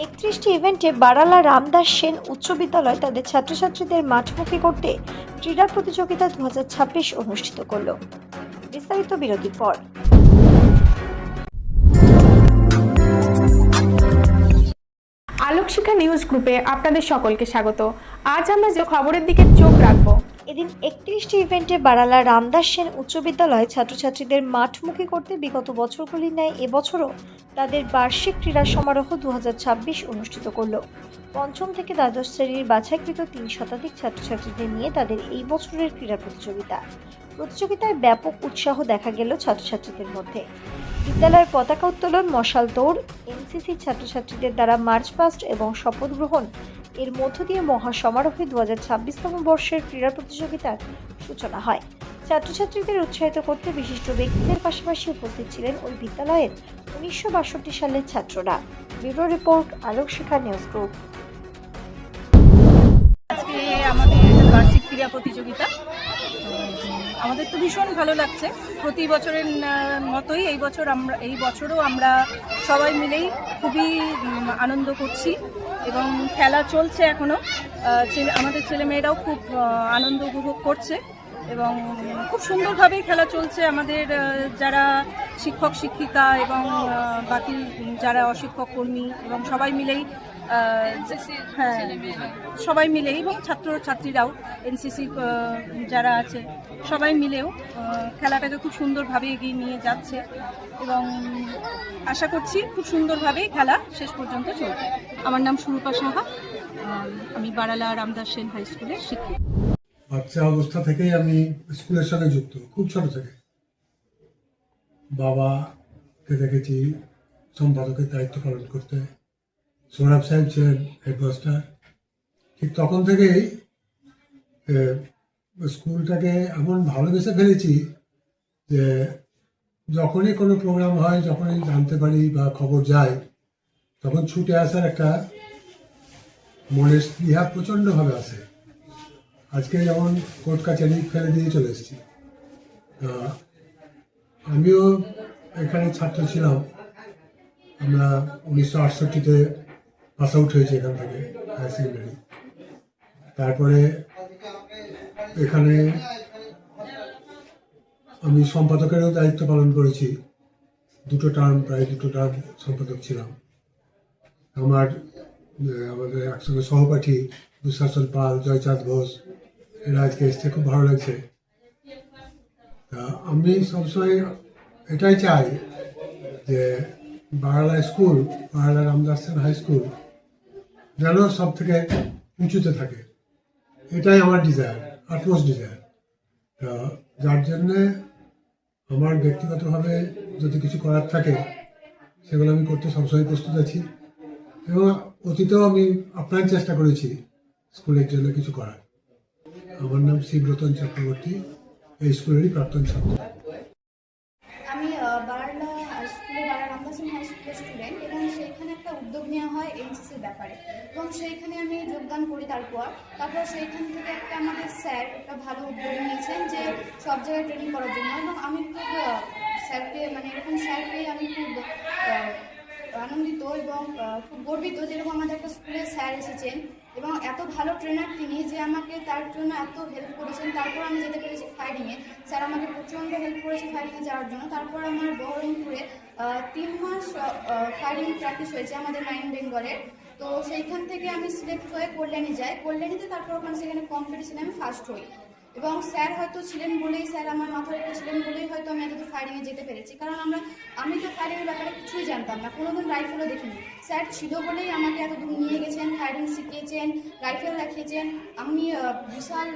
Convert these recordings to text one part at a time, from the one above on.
একত্রিশটি ইভেন্টে বারালা রামদাস সেন উচ্চ বিদ্যালয় তাদের ছাত্রছাত্রীদের মাঠমুখী করতে ক্রীড়া প্রতিযোগিতা দু হাজার ছাব্বিশ অনুষ্ঠিত করল। বিস্তারিত বিরতির পর। আলোকশিখা নিউজ গ্রুপে আপনাদের সকলকে স্বাগত। আজ আমরা যে খবরের দিকে চোখ রাখব এদিন একত্রিশটি ইভেন্টে বারালা রামদাস সেন উচ্চ বিদ্যালয় ছাত্রছাত্রীদের মাঠমুখী করতে বিগত বছরগুলির ন্যায় এবছরও তাদের বার্ষিক ক্রীড়া সমারোহ দু হাজার ছাব্বিশ অনুষ্ঠিত করল। পঞ্চম থেকে দ্বাদশ শ্রেণির বাছাইকৃত তিন শতাধিক ছাত্রছাত্রীদের নিয়ে তাদের এই বছরের ক্রীড়া প্রতিযোগিতা। প্রতিযোগিতায় ব্যাপক উৎসাহ দেখা গেল ছাত্রছাত্রীদের মধ্যে। বিদ্যালয়ের পতাকা উত্তোলন, মশাল দৌড়, এনসিসি ছাত্রছাত্রীদের দ্বারা মার্চ পাস্ট এবং শপথ গ্রহণ, এর মধ্য দিয়ে মহাসমারোহে দু হাজার ছাব্বিশতম বর্ষের ক্রীড়া প্রতিযোগিতার সূচনা হয়। ছাত্রছাত্রীদের উৎসাহিত করতে বিশিষ্ট ব্যক্তিদের পাশাপাশি উপস্থিত ছিলেন ওই বিদ্যালয়ের উনিশশো বাষট্টি সালের ছাত্ররা। Bureau report Alok Shikha news group. আমাদের বার্ষিক ক্রীড়া প্রতিযোগিতা। আমাদের তো ভীষণ ভালো লাগছে। প্রতি বছরের মতোই এই বছর আমরা, এই বছরও আমরা সবাই মিলেই খুবই আনন্দ করছি এবং খেলা চলছে এখনও আমাদের ছেলেমেয়েরাও খুব আনন্দ উপভোগ করছে এবং খুব সুন্দরভাবেই খেলা চলছে। আমাদের যারা শিক্ষক, শিক্ষিকা এবং বাকি যারা অশিক্ষক কর্মী এবং সবাই মিলেই হ্যাঁ সবাই মিলেই এবং ছাত্র ছাত্রীরাও এনসিসি যারা আছে সবাই মিলেও আহ, খেলাটাকে খুব সুন্দরভাবে এগিয়ে নিয়ে যাচ্ছে এবং আশা করছি খুব সুন্দরভাবেই খেলা শেষ পর্যন্ত চলবে। আমার নাম সুরূপা সাহা আমি বারালা রামদাস সেন হাই স্কুলের শিক্ষক। বাচ্চা অবস্থা থেকেই আমি স্কুলের সাথে যুক্ত খুব ছোট থেকে। বাবাকে দেখেছি সম্পাদকের দায়িত্ব পালন করতে। সৌরভ সাহেব ছিলেন হেডমাস্টার। ঠিক তখন থেকেই স্কুলটাকে এমন ভালোবেসে ফেলেছি যে, যখনই কোনো প্রোগ্রাম হয়, যখনই জানতে পারি বা খবর যায়, তখন ছুটে আসার একটা মনের স্পৃহা প্রচণ্ডভাবে আসে। আজকে যেমন কোর্ট কাছারি ফেলে দিয়ে চলে এসেছি। আমিও এখানে ছাত্র ছিলাম। আমরা উনিশশো আটষট্টিতে পাস আউট হয়েছে এখান থেকে হায়ার সেকেন্ডারি তারপরে এখানে আমি সম্পাদকেরও দায়িত্ব পালন করেছি। দুটো টার্ম প্রায় দুটো টার্ম সম্পাদক ছিলাম। আমার আমাদের একসঙ্গে সহপাঠী দুঃশাসন পাল, জয়চাঁদ ঘোষ, এরা আজকে এসছে, খুব ভালো লাগছে। তা আমি সবসময় এটাই চাই যে বাংলা স্কুল, বাংলা রামদাসের হাই স্কুল যেন সব থেকে উঁচুতে থাকে। এটাই আমার ডিজায়ার আটমোস্ট ডিজায়ার যার জন্যে আমার ব্যক্তিগতভাবে যদি কিছু করার থাকে, সেগুলো আমি করতে সবসময় প্রস্তুত আছি। এবং অতীতেও আমি আপ্রাণ চেষ্টা করেছি স্কুলের জন্য কিছু করার। আমার নাম শিবরতন চক্রবর্তী, এই স্কুলেরই প্রাক্তন ছাত্র আমি আহ, বারালা স্কুলে বারা রামদাসন হাই স্কুলের স্টুডেন্ট এবং সেইখানে একটা উদ্যোগ নেওয়া হয় এনসিসির ব্যাপারে। এবং সেইখানে আমি যোগদান করি তারপর। তারপর সেইখান থেকে একটা আমাদের স্যার একটা ভালো উদ্যোগ নিয়েছেন যে সব জায়গায় ট্রেনিং করার জন্য। এবং আমি খুব স্যারকে মানে এরকম স্যার পেয়ে আমি খুব আনন্দিত এবং খুব গর্বিত যেরকম আমাদের একটা স্কুলে স্যার এসেছেন। এবং এত ভালো ট্রেনার তিনি যে আমাকে তার জন্য এত হেল্প করেছেন। তারপর আমি যেতে পেরেছি ফাইডিংয়ে স্যার আমাকে প্রচণ্ড হেল্প করেছে ফাইডিংয়ে যাওয়ার জন্য। তারপর আমার বহরমপুরে তিন মাস ফাইটিং প্র্যাকটিস হয়েছে আমাদের নাইন বেঙ্গলের তো সেইখান থেকে আমি সিলেক্ট হয়ে কল্যাণী যাই। কল্যাণীতে তারপর ওখানে সেখানে কম্পিটিশনে আমি ফার্স্ট হই। এবং স্যার হয়তো ছিলেন বলেই, স্যার আমার উপরে ছিলেন বলেই হয়তো আমি এতদূর ফায়ারিংয়ে যেতে পেরেছি। কারণ আমরা, আমি তো ফায়ারিংয়ের ব্যাপারে কিছুই জানতাম না, কোনোদিন রাইফেলও দেখিনি। স্যার ছিল বলেই আমাকে এতদূর নিয়ে গেছেন ফায়ারিং শিখিয়েছেন রাইফেল দেখিয়েছেন। আমি বিশাল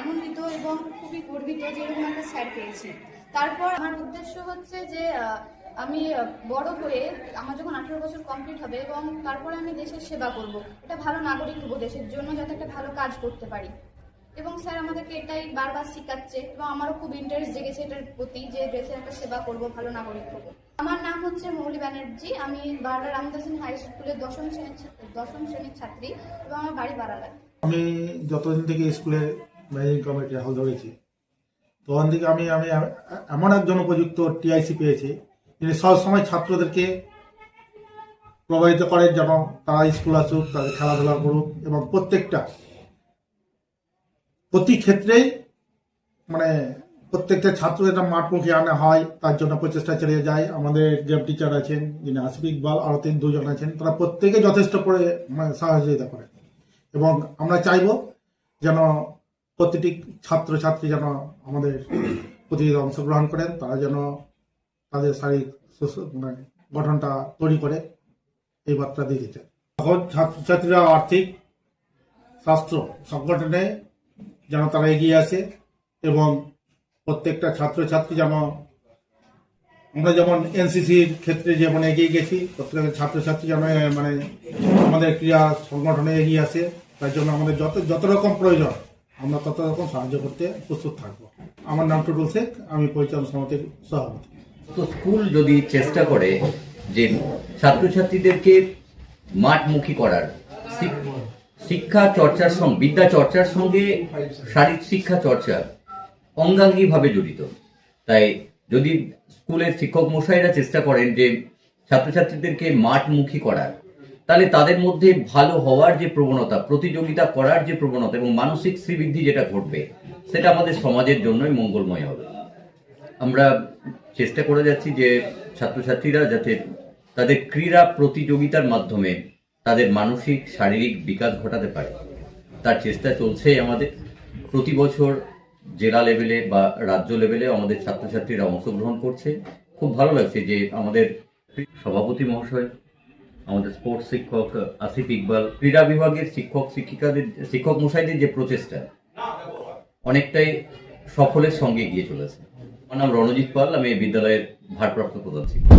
আনন্দিত এবং খুবই গর্বিত যে এরকম একটা স্যার পেয়েছি। তারপর আমার উদ্দেশ্য হচ্ছে যে আমি বড় হয়ে আমার যখন আঠেরো বছর কমপ্লিট হবে এবং তারপরে আমি দেশের সেবা করব। এটা ভালো নাগরিক হব দেশের জন্য যাতে একটা ভালো কাজ করতে পারি। এবং স্যার আমাদেরকে এটাই বারবার শেখাচ্ছে এবং আমারও খুব ইন্টারেস্ট জেগেছে এটার প্রতি যে দেশের একটা সেবা করব, ভালো নাগরিক হব। আমার নাম হচ্ছে মৌলি ব্যানার্জি, আমি বারলা রামদাসন হাই স্কুলের দশম শ্রেণির দশম শ্রেণির ছাত্রী এবং আমার বাড়ি বারালায় আমি যতদিন থেকে স্কুলে ম্যানেজিং কমিটি হাল ধরেছি তখন থেকে আমি আমি, এমন একজন উপযুক্ত টিআইসি পেয়েছি, যিনি সবসময় ছাত্রদেরকে প্রভাবিত করেন যেন তারা স্কুল আসুক, তাদের খেলাধুলা করুক এবং প্রত্যেকটা প্রতি ক্ষেত্রেই মানে প্রত্যেকটা ছাত্র এটা মাঠমুখী আনা, হয়, তার জন্য প্রচেষ্টা চালিয়ে যায়। আমাদের গেম টিচার আছেন, যিনি আসিফ ইকবাল, আরও তিন, দুজন আছেন, তারা প্রত্যেকে যথেষ্ট করে মানে সহযোগিতা করে এবং আমরা চাইব যেন প্রতিটি ছাত্র ছাত্রী যেন আমাদের প্রতিযোগিতা অংশগ্রহণ করেন, তারা যেন তাদের শারীরিক মানে গঠনটা তৈরি করে। এই বার্তা দিয়ে দিতে। এখন ছাত্রছাত্রীরা আর্থিক, স্বাস্থ্য সংগঠনে যেন তারা এগিয়ে আসে এবং প্রত্যেকটা ছাত্রছাত্রী যেন, আমরা যেমন এনসিসির ক্ষেত্রে যেমন এগিয়ে গেছি, প্রত্যেকটা ছাত্রছাত্রী যেন মানে আমাদের ক্রীড়া সংগঠনে এগিয়ে আসে তার জন্য আমাদের যত যত রকম প্রয়োজন, আমরা তত রকম সাহায্য করতে প্রস্তুত থাকব। আমার নাম টুটুল শেখ, আমি পরিচালন সমিতির সভাপতি। তো স্কুল যদি চেষ্টা করে যে ছাত্রছাত্রীদেরকে মাঠমুখী করার শিক্ষা চর্চার সঙ্গে বিদ্যা চর্চার সঙ্গে শারীরিক শিক্ষা চর্চা অঙ্গাঙ্গিভাবে জড়িত। তাই যদি স্কুলের শিক্ষক মশাইরা চেষ্টা করেন যে ছাত্রছাত্রীদেরকে মাঠমুখী করার, তাহলে তাদের মধ্যে ভালো হওয়ার যে প্রবণতা, প্রতিযোগিতা করার যে প্রবণতা এবং মানসিক শ্রীবৃদ্ধি যেটা ঘটবে, সেটা আমাদের সমাজের জন্যই মঙ্গলময় হবে। আমরা চেষ্টা করে যাচ্ছি যে ছাত্রছাত্রীরা যাতে তাদের ক্রীড়া প্রতিযোগিতার মাধ্যমে তাদের মানসিক, শারীরিক বিকাশ ঘটাতে পারে। তার চেষ্টা চলছে আমাদের। প্রতি বছর জেলা লেভেলে বা রাজ্য লেভেলে আমাদের ছাত্রছাত্রীরা অংশগ্রহণ করছে। খুব ভালো লাগছে যে আমাদের সভাপতি মহাশয়, আমাদের স্পোর্টস শিক্ষক আসিফ ইকবাল, ক্রীড়া বিভাগের শিক্ষক, শিক্ষিকাদের, শিক্ষক মশাইদের যে প্রচেষ্টা, অনেকটাই সফলের সঙ্গে এগিয়ে চলেছে। আমার নাম রণজিৎ পাল, আমি এই বিদ্যালয়ের ভারপ্রাপ্ত প্রধান শিক্ষক।